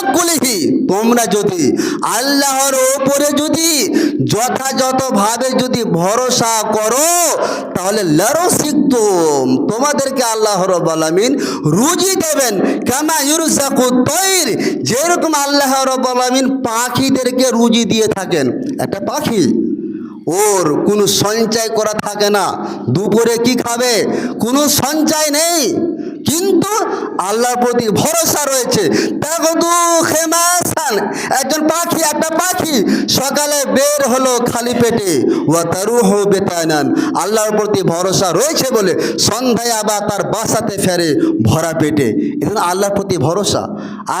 তাওয়াক্কুলিহি তোমরা যদি আল্লাহর ওপরে যদি যথাযথভাবে যদি ভরসা করো, তাহলে লারো শিখতুম তোমাদেরকে আল্লাহ রব্বুল আলামিন রুজি দেবেন। কামা ইউরসাকু তৈর, যেরকম আল্লাহ রব্বুল পাখিদেরকে রুজি দিয়ে থাকেন। একটা পাখি, ওর কোনো সঞ্চয় করা থাকে না। দুপুরে কি খাবে? কোনো সঞ্চয় নেই। কিন্তু আল্লাহর প্রতি ভরসা রয়েছে। একজন পাখি, একটা পাখি সকালে বের হলো খালি পেটে। ও হো বেতায়নান আল্লাহর প্রতি ভরসা রয়েছে বলে সন্ধ্যায় আবার তার বাসাতে ফেরে ভরা পেটে। এজন্য আল্লাহর প্রতি ভরসা।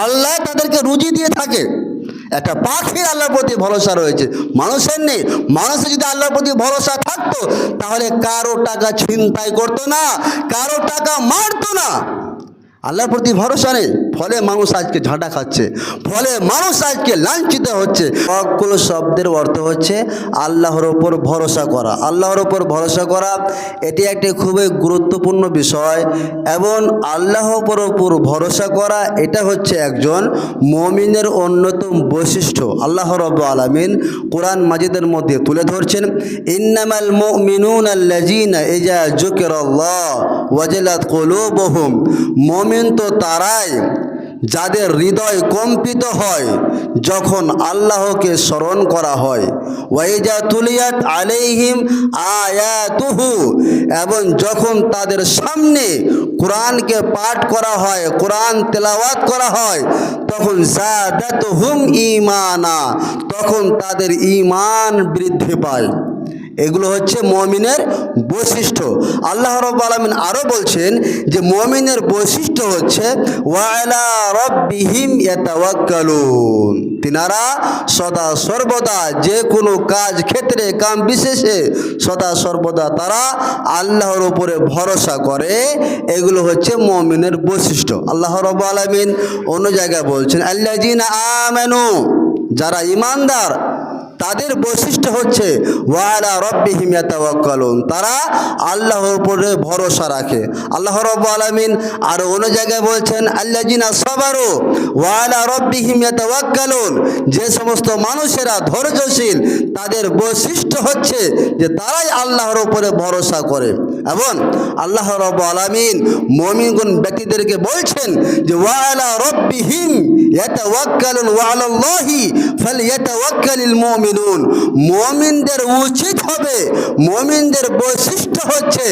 আল্লাহ তাদেরকে রুজি দিয়ে থাকে। একটা পাখির আল্লাহর প্রতি ভরসা রয়েছে। মানুষের নেই। মানুষের যদি আল্লাহর প্রতি ভরসা থাকতো, তাহলে কারও টাকা ছিনতাই করতো না, কারও টাকা মারতো না। আল্লাহর প্রতি ভরসা নেই। ফলে মানুষ আজকে ঝাঁটা খাচ্ছে। ফলে মানুষ আজকে লাঞ্ছিত হচ্ছে। সবগুলো শব্দের অর্থ হচ্ছে আল্লাহর ওপর ভরসা করা। আল্লাহর ওপর ভরসা করা, এটি একটি খুবই গুরুত্বপূর্ণ বিষয় এবং আল্লাহর ওপর ওপর ভরসা করা, এটা হচ্ছে একজন মমিনের অন্যতম বৈশিষ্ট্য। আল্লাহ রব আলমিন কোরআন মাজিদের মধ্যে তুলে ধরছেন, ইন্নামাল মুমিনুন আল্লাজিনা যুকিরাল্লাহ ওয়াজিলাত মুমিন তো তারাই যাদের হৃদয় কম্পিত হয়, যখন আল্লাহকে স্মরণ করা হয়। ওয়াইজা তুলিয়াত আলাইহিম আয়াতুহু, এবং যখন তাদের সামনে কোরআনকে পাঠ করা হয়, কোরআন তেলাওয়াত করা হয়, তখন জাদাত হুম ইমানা তখন তাদের ইমান বৃদ্ধি পায়। এগুলো হচ্ছে মমিনের বৈশিষ্ট্য। আল্লাহ রব আলমিন আরও বলছেন যে মমিনের বৈশিষ্ট্য হচ্ছে ওয়ালা রব্বিহিম ইয়াতাওয়াক্কালুন। তিনারা সদা সর্বদা যে কোনো কাজ ক্ষেত্রে, কাম বিশেষে সদা সর্বদা তারা আল্লাহর উপরে ভরসা করে। এগুলো হচ্ছে মমিনের বৈশিষ্ট্য। আল্লাহ রব আলমিন অন্য জায়গায় বলছেন আল্লাহ জিনা আমেনু, যারা ইমানদার তাদের বৈশিষ্ট্য হচ্ছে, ওয়ালা রব্বিহিম ইয়াতাওয়াক্কালুন, তারা আল্লাহর উপরে ভরসা রাখে। আল্লাহ রব আলামিন আর অন্য জায়গায় বলছেন আল্লাহ জিনা সাবারু ওয়ালা রব্বিহিম ইয়াতাওয়াক্কালুন, যে সমস্ত মানুষেরা ধৈর্যশীল, তাদের বৈশিষ্ট্য হচ্ছে যে তারাই আল্লাহর উপরে ভরসা করে। এবং আল্লাহ রব্বু আলামিন মুমিনগুন ব্যক্তিদেরকে বলছেন যে ওয়ালা রব্বিহিম ইয়াতাওয়াক্কালুন ওয়ালাল্লাহি ফালইয়াতাওয়াক্কালিল মুমিনুন। মুমিনদের উচিত হবে, মুমিনদের বৈশিষ্ট্য হচ্ছে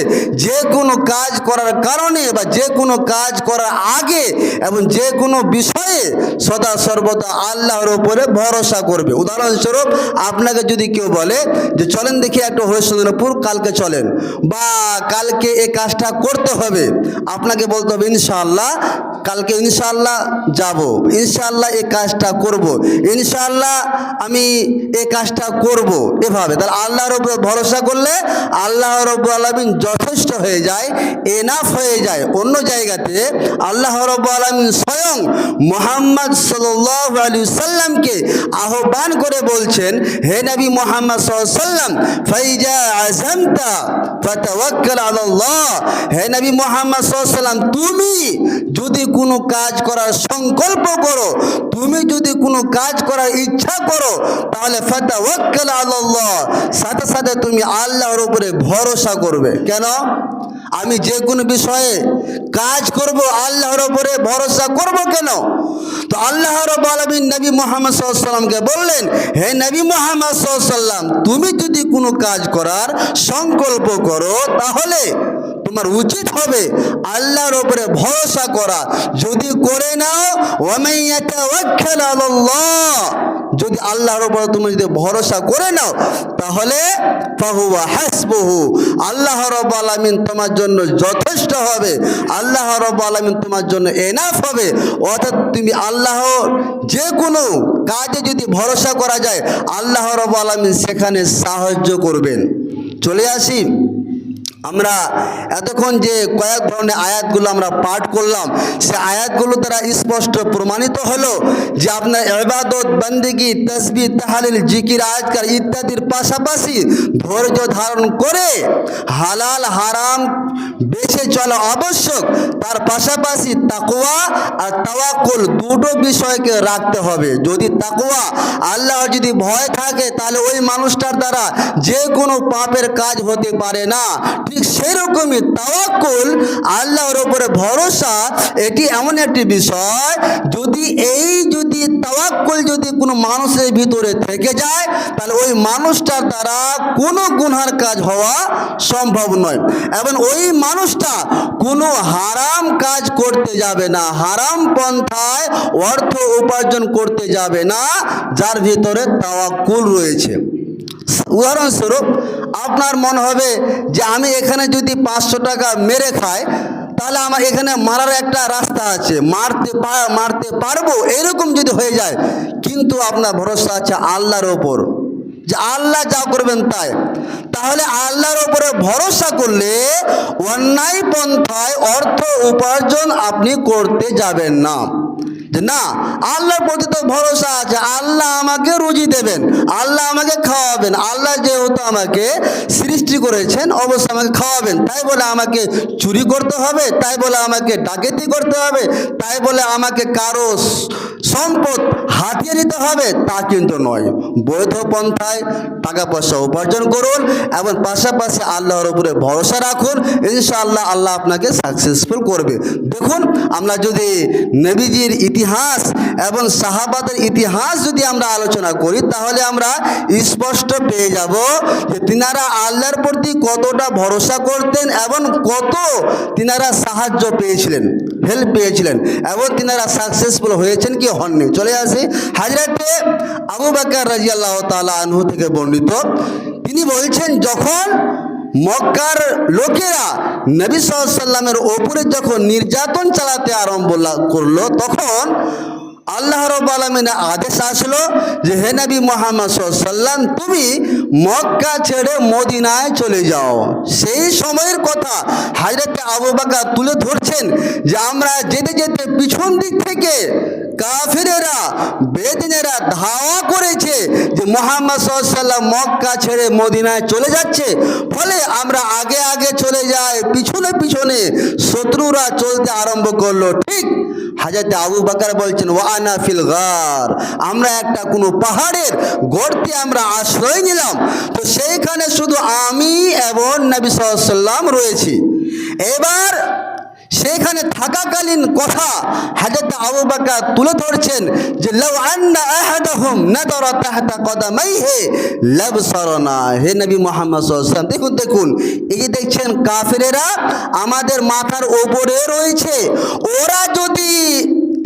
যে কোনো কাজ করার কারণে বা যে কোনো কাজ করার আগে এবং যে কোনো বিষয়ে সদা সর্বদা আল্লাহর উপরে ভরসা করবে। উদাহরণস্বরূপ, আপনাকে যদি কেউ বলে যে, চলেন দেখি একটা হরিশ্চন্দ্রপুর, কালকে চলেন। বা কালকে এ কাজটা করতে হবে। আপনাকে বলতে হবে, ইনশাআল্লাহ, কালকে ইনশাআল্লাহ যাব। ইনশাআল্লাহ এ কাজটা করব। ইনশাআল্লাহ আমি এই কাজটা করব এভাবে। তাহলে আল্লাহর উপর ভরসা করলে আল্লাহ রব আলমিন যথেষ্ট হয়ে যায় এনাফ হয়ে যায়। অন্য জায়গাতে আল্লাহ রব আলমিন স্বয়ং মোহাম্মদ সাল্লাহ সাল্লামকে আহ্বান করে বলছেন, হে নবী মোহাম্মদ সাল্লাম ফাইজা আজমতা ফাতাওয়াক্কাল আল্লাহ। হে নবী মোহাম্মদ সাল্লাম তুমি যদি কোনো কাজ করার সংকল্প করো, তুমি যদি কোনো কাজ করার ইচ্ছা করো, তাহলে ফাতাওয়াক্কাল আল্লাহ সাথে সাথে তুমি আল্লাহর উপরে ভরসা করবে। কেন? আমি যে কোনো বিষয়ে কাজ করব, আল্লাহর ওপরে ভরসা করব কেন? তো আল্লাহ রব আলমিন নবী মোহাম্মদ সাল্লামকে বললেন, হে নবী মোহাম্মদ সাল্লাম তুমি যদি কোনো কাজ করার সংকল্প করো, তাহলে তোমার উচিত হবে আল্লাহর ওপরে ভরসা করা। যদি করে নাও ওয়ামাইয়াতাওয়াক্কাল আলাল্লাহ যদি আল্লাহর উপর তুমি যদি ভরসা করে নাও, তাহলে ফাহুয়া হাসবুহু। আল্লাহ রব আলামিন তোমার জন্য যথেষ্ট হবে। আল্লাহ রব আলামিন তোমার জন্য এনাফ হবে। অর্থাৎ তুমি আল্লাহ যে কোনো কাজে যদি ভরসা করা যায়, আল্লাহ রব আলামিন সেখানে সাহায্য করবেন। চলে আসি। আমরা এতক্ষণ যে কয়েক ধরনের আয়াতগুলো আমরা পাঠ করলাম, সে আয়াতগুলো দ্বারা স্পষ্ট প্রমাণিত হলো যে আপনার এবাদত বন্দিগি তসবি তাহালিল, জিকির আয়াতকার ইত্যাদির পাশাপাশি ধৈর্য ধারণ করে হালাল, হারাম, বেছে চলা আবশ্যক, তার পাশাপাশি তাকোয়া আর তাওয়াক্কুল দুটো বিষয়কে রাখতে হবে। যদি তাকোয়া আল্লাহর যদি ভয় থাকে, তাহলে ওই মানুষটার দ্বারা যে কোনো পাপের কাজ হতে পারে না। ঠিক সেরকমই তাওয়াক্কুল, আল্লাহর ওপরে ভরসা, এটি এমন একটি বিষয়, যদি এই যদি তাওয়াক্কুল যদি কোনো মানুষের ভিতরে থেকে যায়, তাহলে ওই মানুষটার দ্বারা কোনো গুনহার কাজ হওয়া সম্ভব নয়। এবং ওই মানুষটা কোনো হারাম কাজ করতে যাবে না, হারাম পন্থায় অর্থ উপার্জন করতে যাবে না, যার ভিতরে তাওয়াক্কুল রয়েছে। উদাহরণস্বরূপ, আপনার মনে হবে যে আমি এখানে যদি পাঁচশো টাকা মেরে খাই, তাহলে আমার এখানে মারার একটা রাস্তা আছে। মারতে মারতে পারব? এরকম যদি হয়ে যায়, কিন্তু আপনার ভরসা আছে আল্লাহর ওপর। যে আল্লাহ যা করবেন তাই। তাহলে আল্লাহর ওপরে ভরসা করলে অন্যায় পন্থায় অর্থ উপার্জন আপনি করতে যাবেন না। যে না, আল্লাহর প্রতি তো ভরসা আছে, আল্লাহ আমাকে রুজি দেবেন, আল্লাহ আমাকে খাওয়াবেন, আল্লাহ যেহেতু আমাকে সৃষ্টি করেছেন, অবশ্যই আমাকে খাওয়াবেন। তাই বলে আমাকে চুরি করতে হবে, তাই বলে আমাকে ডাকেতি করতে হবে, তাই বলে আমাকে কারও সম্পদ হাতিয়ে নিতে হবে, তা কিন্তু নয়। বৈধ পন্থায় টাকা পয়সা উপার্জন করুন এবং পাশাপাশি আল্লাহর উপরে ভরসা রাখুন, ইনশাআল্লাহ আল্লাহ আপনাকে সাকসেসফুল করবে। দেখুন, আমরা যদি নবীজির ইতিহাস এবং সাহাবাদের ইতিহাস যদি আমরা আলোচনা করি, তাহলে আমরা স্পষ্ট পেয়ে যাব যে তিনারা আল্লাহর প্রতি কতটা ভরসা করতেন এবং কত তিনারা সাহায্য পেয়েছিলেন হেল্প পেয়েছিলেন এবং তিনারা সাকসেসফুল হয়েছেন কি হননি। চলে আসি হাজরাতে আবু বাকর রাজিয়াল্লাহ তালা আনহু থেকে বর্ণিত। তিনি বলছেন, যখন মক্কার লোকেরা নবী সাল্লামের ওপরে যখন নির্যাতন চালাতে আরম্ভ করল, তখন আল্লাহ রব আলমিনে আদেশ আসলো যে, হে নবী মোহাম্মদ সাল্লাম তুমি মক্কা ছেড়ে মদিনায় চলে যাও। সেই সময়ের কথা আবু বাকা তুলে ধরছেন যে আমরা যেতে যেতে পিছন দিক থেকে কাফিরেরা, বেদিনেরা ধাওয়া করেছে যে মোহাম্মদ সাল্লাম মক্কা ছেড়ে মদিনায় চলে যাচ্ছে। ফলে আমরা আগে আগে চলে যাই, পিছনে পিছনে শত্রুরা চলতে আরম্ভ করল। ঠিক হাজাতে আবু বাকার বলছেন ওয়ানা ফিল গার। আমরা একটা কোনো পাহাড়ের গর্তে আমরা আশ্রয় নিলাম। তো সেইখানে শুধু আমি এবং নবী সাল্লাম রয়েছি। এবার সেখানে থাকাকালীন কথা হাজরত আবু বাকর তুলে ধরছেন যে লাউ আন্না আহাদাহুম নাদারা তাহতা কদামাইহি লাবসারনা হে নবী মুহাম্মদ সাল্লাল্লাহু আলাইহি দেখুন দেখুন, এই যে দেখছেন কাফেরেরা আমাদের মাথার ওপরে রয়েছে। ওরা যদি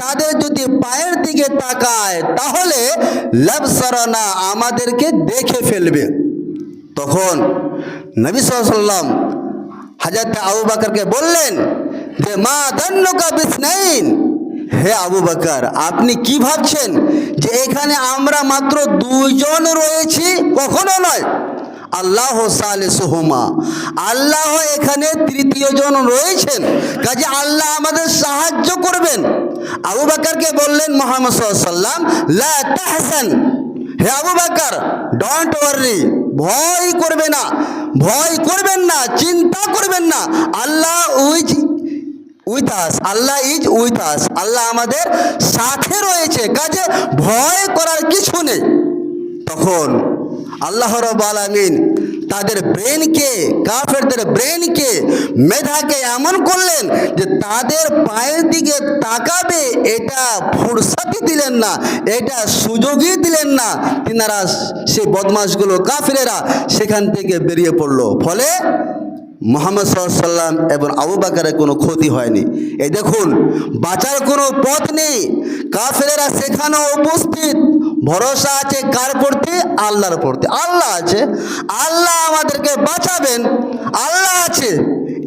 তাদের যদি পায়ের দিকে তাকায়, তাহলে লাবসারনা আমাদেরকে দেখে ফেলবে। তখন নবী সাল্লাল্লাহু হাজারতে আবু বাকরকে বললেন যে মা দন্নকা বিসনাইন। হে আবু বাকর, আপনি কি ভাবছেন যে এখানে আমরা মাত্র দুইজন রয়েছি? কখনো নয়। আল্লাহ সালে সোহমা আল্লাহ এখানে তৃতীয় জন রয়েছেন। কাজে আল্লাহ আমাদের সাহায্য করবেন। আবু বাকরকে বললেন মোহাম্মদ সাল্লাম হে আবু বাকর ডোন্ট ওয়ারি ভয় করবে না। ভয় করবেন না, চিন্তা করবেন না। Allah with with us Allah is with us Allah আমাদের সাথে রয়েছে। কাজে ভয় করার কিছু নেই। তখন আল্লাহ রব আলমিন তাদের ব্রেনকে, কাফেরদের ব্রেনকে, মেধাকে এমন করলেন যে তাদের পায়ের দিকে তাকাবে এটা ফুরসাতি দিলেন না, এটা সুযোগই দিলেন না। তিনারা সেই বদমাশগুলো, কাফেরেরা সেখান থেকে বেরিয়ে পড়ল। ফলে মোহাম্মদ সাল্লাম এবং আবু বাকারের কোনো ক্ষতি হয়নি। এই দেখুন, বাঁচার কোনো পথ নেই। কাফেরেরা সেখানে উপস্থিত। ভরসা আছে কার প্রতি? আল্লাহর প্রতি। আল্লাহ আছে। আল্লাহ আমাদেরকে বাঁচাবেন। আল্লাহ আছে।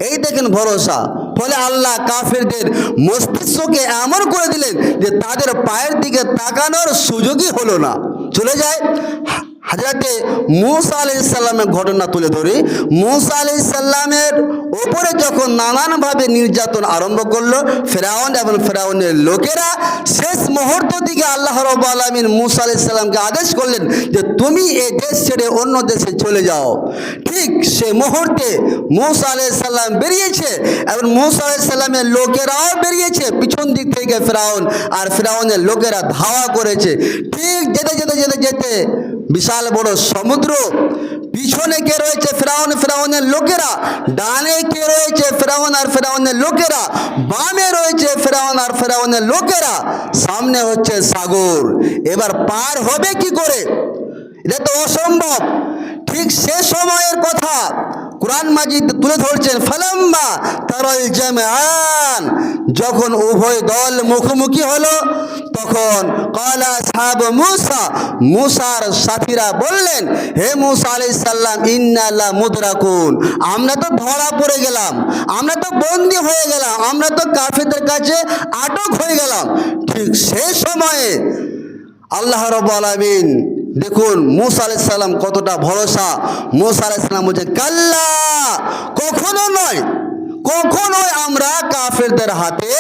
এই দেখেন ভরসা। ফলে আল্লাহ কাফেরদের মস্তিষ্ককে এমন করে দিলেন যে তাদের পায়ের দিকে তাকানোর সুযোগই হলো না। চলে যায়। হাজরাতে মুসা আলি ইসাল্লামের ঘটনা তুলে ধরি। মুসা আলি ইসাল্লামের ওপরে যখন নানানভাবে নির্যাতন আরম্ভ করল, ফেরাউন এবং ফেরাউনের লোকেরা শেষ মুহূর্ত দিকে আল্লাহ রব আলমিন মুসা আলি ইসাল্লামকে আদেশ করলেন যে, তুমি এই দেশ ছেড়ে অন্য দেশে চলে যাও। ঠিক সে মুহূর্তে মুসা আলি সাল্লাম বেরিয়েছে এবং মুসা আলি সাল্লামের লোকেরাও বেরিয়েছে পিছন দিক থেকে ফেরাউন। আর ফেরাউনের লোকেরা ধাওয়া করেছে। ঠিক যেতে যেতে যেতে যেতে বিশাল বড় সমুদ্র। পিছনে কে রয়েছে ফেরাউন? ফেরাউনের লোকেরা। ডানে কে রয়েছে ফেরাউন আর ফেরাউনের লোকেরা? বামে রয়েছে ফেরাউন আর ফেরাউনের লোকেরা। সামনে হচ্ছে সাগর। এবার পার হবে কি করে? এটা তো অসম্ভব। ঠিক সে সময়ের কথা। কোরআন মাজিদ তুলে ধরছেন, ফালাম্মা তারল জামান যখন উভয় দল মুখোমুখি হলো, তখন কলা সাহাব মুসা, মুসার সাথীরা বললেন, হে মুসা আলাইহিস সালাম ইন্নাল্লাহ মুদরাকুন। আমরা তো ধরা পড়ে গেলাম, আমরা তো বন্দি হয়ে গেলাম, আমরা তো কাফেরদের কাছে আটক হয়ে গেলাম। ঠিক সে সময়ে আল্লাহ রব আলমিন দেখুন মুসা আলাইসাল্লাম কতটা ভরসা। মুসা আলাইসাল্লাম বলছে কাল্লা! কখনো নয়। কখনোই আমরা কাফেরদের হাতে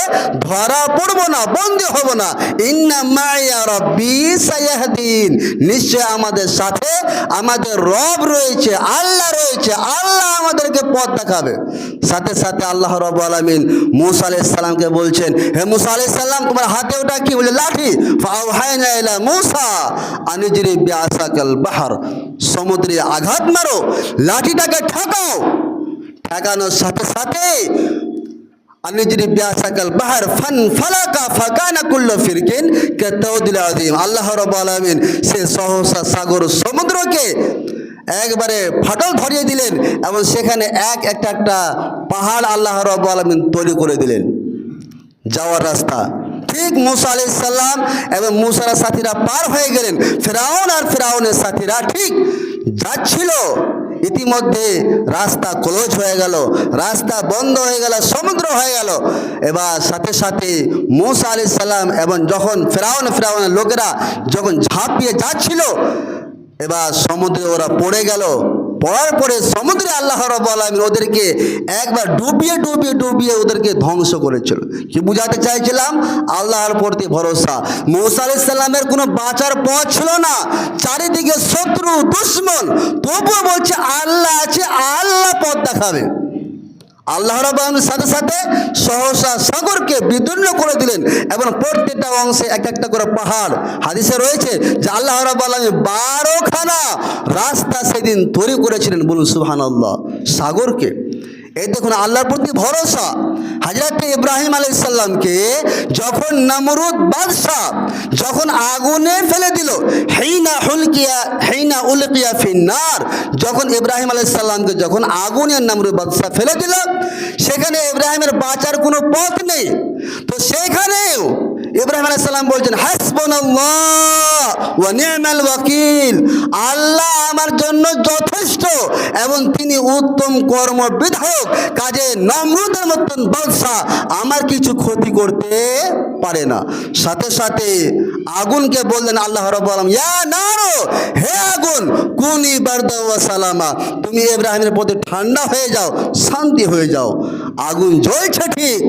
ধরা পড়ব না, বন্দি হব না। ইন্না মাইয়া রব্বি সায়াহদিন। নিশ্চয় আমাদের সাথে আমাদের রব রয়েছে, আল্লাহ রয়েছে, আল্লাহ আমাদেরকে পথ দেখাবে। সাথে সাথে আল্লাহ রব আলমিন মুসা আলাইসাল্লামকে বলছেন, হে মুসা আলাইসাল্লাম তোমার হাতে ওটা কি? বলে, লাঠি। মুসা আনিজরি বিআসাকাল বাহার। সমুদ্রে আঘাত মারো, লাঠিটাকে ঠেকাও। ঠেকানোর সাথে সাথে আমি যদি বিআসাকাল বাহার ফান ফালাকা ফাকানা কুল্লু ফিরকিন কাতাউদিল আযীম, আল্লাহ রাব্বুল আলামিন সে সহসা সাগর সমুদ্রকে একবারে ফাটল ধরিয়ে দিলেন এবং সেখানে এক একটা একটা পাহাড় আল্লাহ রাব্বুল আলামিন তৈরি করে দিলেন। যাওয়ার রাস্তা। ঠিক মুসা আলি সাল্লাম এবং মুসার সাথীরা পার হয়ে গেলেন। ফেরাউন আর ফেরাউনের সাথীরা ঠিক যাচ্ছিল। ইতিমধ্যে রাস্তা ক্লোজ হয়ে গেল, রাস্তা বন্ধ হয়ে গেল, সমুদ্র হয়ে গেল। এবার সাথে সাথে মৌসা আলি সাল্লাম এবং যখন ফেরাউন, ফেরাউনের লোকেরা যখন ঝাঁপিয়ে যাচ্ছিল, এবার সমুদ্রে ওরা পড়ে গেল। পড়ার পরে সমুদ্রে আল্লাহ রব আলমিন ওদেরকে একবার ডুবিয়ে ডুবিয়ে ডুবিয়ে ওদেরকে ধ্বংস করেছিল। কি বুঝাতে চাইছিলাম? আল্লাহর প্রতি ভরসা। মৌসা আলাইসাল্লামের কোনো বাঁচার পথ ছিল না। চারিদিকে শত্রু, দুশ্মন। তবুও বলছে, আল্লাহ আছে, আল্লাহ পথ দেখাবে। আল্লাহ রবের সাথে সাথে সহসা সাগরকে বিদীর্ণ করে দিলেন এবং প্রত্যেকটা অংশে এক একটা করে পাহাড়। হাদিসে রয়েছে যে আল্লাহ রব আলমী বারোখানা রাস্তা সেদিন তৈরি করেছিলেন বলুন সুহান সাগরকে। এই দেখুন, আল্লাহর প্রতি ভরসা। হাজরত ইব্রাহিম আলাইসাল্লামকে যখন নমরুদ বাদশাহ যখন আগুনে ফেলে দিল, হেইনা হুলকিয়া, হেইনা উলকিয়া ফিন্নার, যখন ইব্রাহিম আলাইসাল্লামকে যখন আগুনের নমরুদ বাদশাহ ফেলে দিল, সেখানে ইব্রাহিমের বাঁচার কোনো পথ নেই। ইব্রাহিম আলাইসাল্লাম বলছেন নি'মাল ওয়াকিল। আল্লাহ আমার জন্য যথেষ্ট এবং তিনি উত্তম কর্ম বিধায়ক কাজে নমরুদের মতন বাদশাহ আমার কিছু ক্ষতি করতে পারে না। সাথে সাথে আগুনকে বললেন আল্লাহ রব আলম ইয়া নারো, হে আগুন, কুনি বারদা ওয়া সালামা, তুমি ইব্রাহিমের প্রতি ঠান্ডা হয়ে যাও, শান্তি হয়ে যাও। আগুন জ্বলছে ঠিক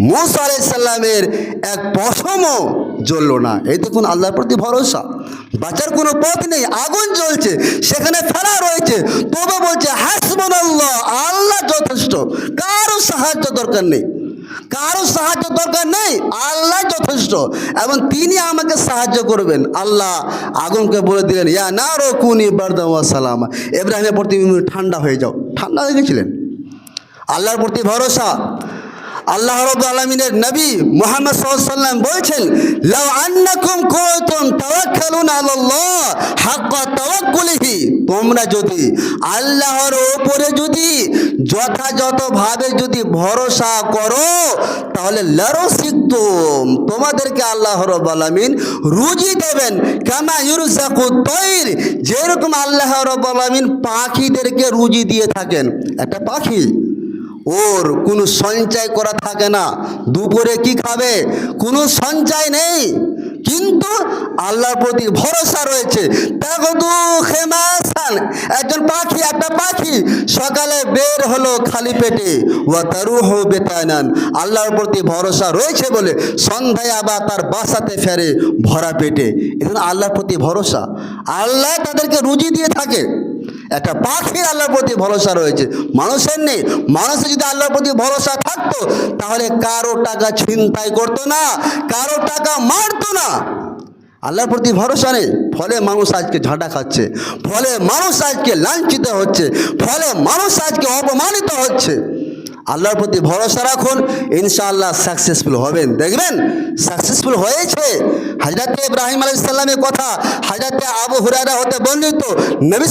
মুসা আলাইসাল্লামের এক পশমও জ্বলল না। এই দেখুন, আল্লাহর প্রতি ভরসা। বাঁচার কোনো পথ নেই, আগুন জ্বলছে, সেখানে ফেলা রয়েছে। তবে বলছে হাসবন আল্লাহ আল্লাহ যথেষ্ট। কারও সাহায্য দরকার নেই। কারও সাহায্য দরকার নেই, আল্লাহ যথেষ্ট। এবং তিনি আমাকে সাহায্য করবেন। আল্লাহ আগুনকে বলে দিলেন, ইয়া না রো কুনি বারদামা সালামা। এব্রাহিমের প্রতি ঠান্ডা হয়ে যাও। ঠান্ডা হয়ে গেছিলেন। আল্লাহর প্রতি ভরসা। আল্লাহ রব আলমিনের নবী মোহাম্মদ সাল্লাম বলছেন, লাউ আন্নাকুম কুনতুম তাওয়াক্কালুন আলাল্লাহ হাক্কা তাওয়াক্কুলিহি। তোমরা যদি আল্লাহর উপরে যদি যথাযথভাবে যদি ভরসা করো, তাহলে লারো শিখতুম তোমাদেরকে আল্লাহ রব আলমিন রুজি দেবেন। কামা ইউরজাকু তৈর, যেরকম আল্লাহ রব আলমিন পাখিদেরকে রুজি দিয়ে থাকেন। একটা পাখি ওর কোনো সঞ্চয় করা থাকে না। দুপুরে কি খাবে? কোনো সঞ্চয় নেই। কিন্তু আল্লাহর প্রতি ভরসা রয়েছে। একজন পাখি, একটা পাখি সকালে বের হলো খালি পেটে। ওয়া তারুহ বেতানান, আল্লাহর প্রতি ভরসা রয়েছে বলে সন্ধ্যায় আবার তার বাসাতে ফেরে ভরা পেটে। এজন্য আল্লাহর প্রতি ভরসা। আল্লাহ তাদেরকে রুজি দিয়ে থাকে। একটা পাখির আল্লাহর প্রতি ভরসা রয়েছে। মানুষের নেই। মানুষের যদি আল্লাহর প্রতি ভরসা থাকতো, তাহলে কারও টাকা ছিনতাই করতো না, কারও টাকা মারতো না। আল্লাহর প্রতি ভরসা নেই। ফলে মানুষ আজকে ঝাঁটা খাচ্ছে। ফলে মানুষ আজকে লাঞ্ছিত হচ্ছে। ফলে মানুষ আজকে অপমানিত হচ্ছে। আল্লাহর প্রতি ভরসা রাখুন। ইনশাআল্লাহ সাকসেসফুল হবেন। দেখবেন সাকসেসফুল হয়েছে। হাজরাতে ইব্রাহিম আলাইহিস সালামের কথা হাজরাতে আবু হুরায়রা হতে বর্ণিত। নবী